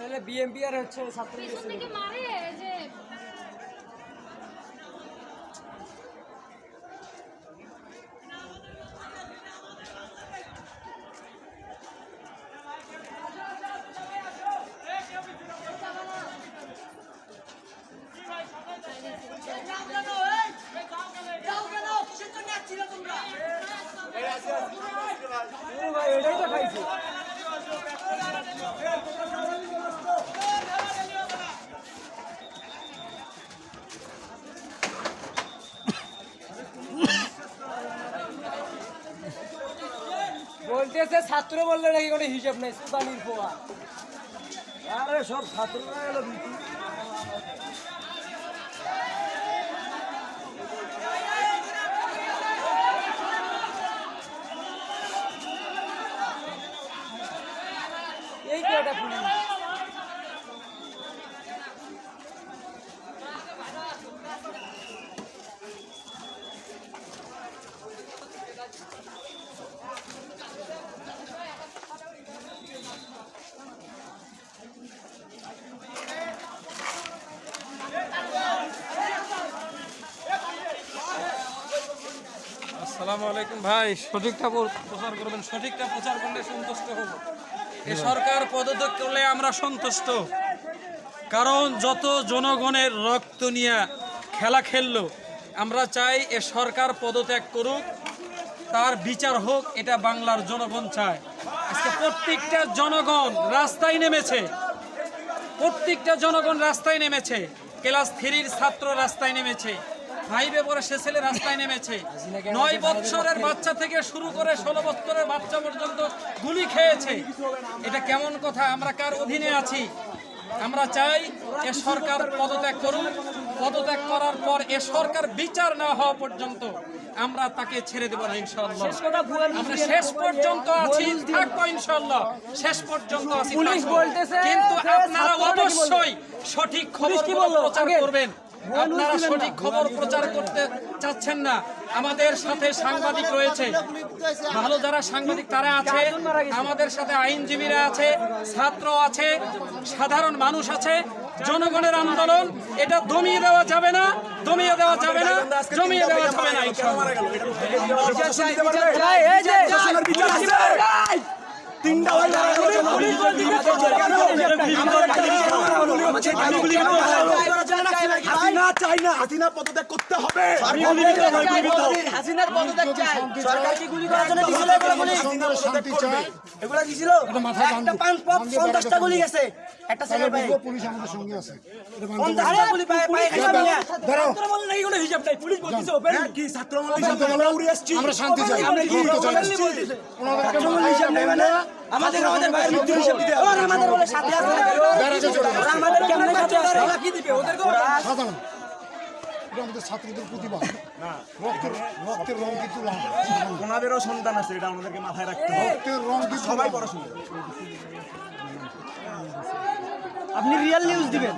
তাহলে বিএমপি আর হচ্ছে ছাত্রলীগ বলতেছে ছাত্র বললে নাকি কোনো হিসাব নেই, সুদানির পোয়া। আরে সব ছাত্ররা এই এই কয়টা আসসালামু আলাইকুম ভাই। সঠিকটা প্রচার করবেন, সঠিকটা প্রচার করলে সন্তুষ্ট হব। এ সরকার পদত্যাগ করলে আমরা সন্তুষ্ট। কারণ যত জনগণের রক্ত নিয়ে খেলা খেললো, আমরা চাই এ সরকার পদত্যাগ করুক, তার বিচার হোক, এটা বাংলার জনগণ চায়। আজকে প্রত্যেকটা জনগণ রাস্তায় নেমেছে। প্রত্যেকটা জনগণ রাস্তায় নেমেছে। ক্লাস থ্রির ছাত্র রাস্তায় নেমেছে। ফাইভে পরে সে ছেলে রাস্তায় নেমেছে। নয় বছরের বাচ্চা থেকে শুরু করে ষোলো বছরের বাচ্চা পর্যন্ত গুলি খেয়েছে। এটা কেমন কথা? আমরা কার অধীনে আছি? আমরা চাই এ সরকার পদত্যাগ করুন পদত্যাগ করার পর এ সরকার বিচার না হওয়া পর্যন্ত আমরা তাকে ছেড়ে দেবো না ইনশাল্লাহ আমরা শেষ পর্যন্ত আছি থাকব ইনশাল্লাহ শেষ পর্যন্ত আছি পুলিশ বলতেছে কিন্তু আপনারা? অবশ্যই সঠিক খবর প্রচার করবেন। আপনারা সঠিক খবর প্রচার করতে চাচ্ছেন না আমাদের সাথে সাংবাদিক রয়েছে ভালো যারা সাংবাদিক তারা আছে আমাদের সাথে আইনজীবীরা আছে ছাত্র আছে সাধারণ মানুষ আছে জনগণের আন্দোলন এটা দমিয়ে দেওয়া যাবে না দমিয়ে দেওয়া যাবে না জমিয়ে দেওয়া যাবে না চাই, তিনটা হাসিনা চাই না হাসিনা পদত্যাগ করতে হবে হাসিনার পদত্যাগ চাই সরকার কি গুলি করার জন্য দিছিল এগুলো গুলি এগুলো দিছিল একটা পাঁচ পঞ্চাশটা গুলি গেছে একটা ছেলের পুলিশ আমাদের সঙ্গে আছে পঞ্চাশটা মিয়া ধরো হ্যাঁ, কি ছাত্র আমরা উড়ে আসছি আমরা শান্তি চাই। আমরা কি? হিসাব নেই মানে আমাদের আমাদের ভাইয়ের মৃত্যুর হিসাব দিতে হবে আমাদের বলে সাথে আছে। আমাদের কেমনে সাথে আছে ওরা কি দিবে? ওদেরকে সাধারণ। এটা আমাদের ছাত্রদের প্রতিবাদ। রক্তের রক্তের রং কিন্তু লাল ওনাদেরও সন্তান আছে এটা আমাদেরকে মাথায় রাখতে হবে। রক্তের রং কিন্তু সবাই লাল। পড়াশোনা আপনি রিয়েল নিউজ দিবেন।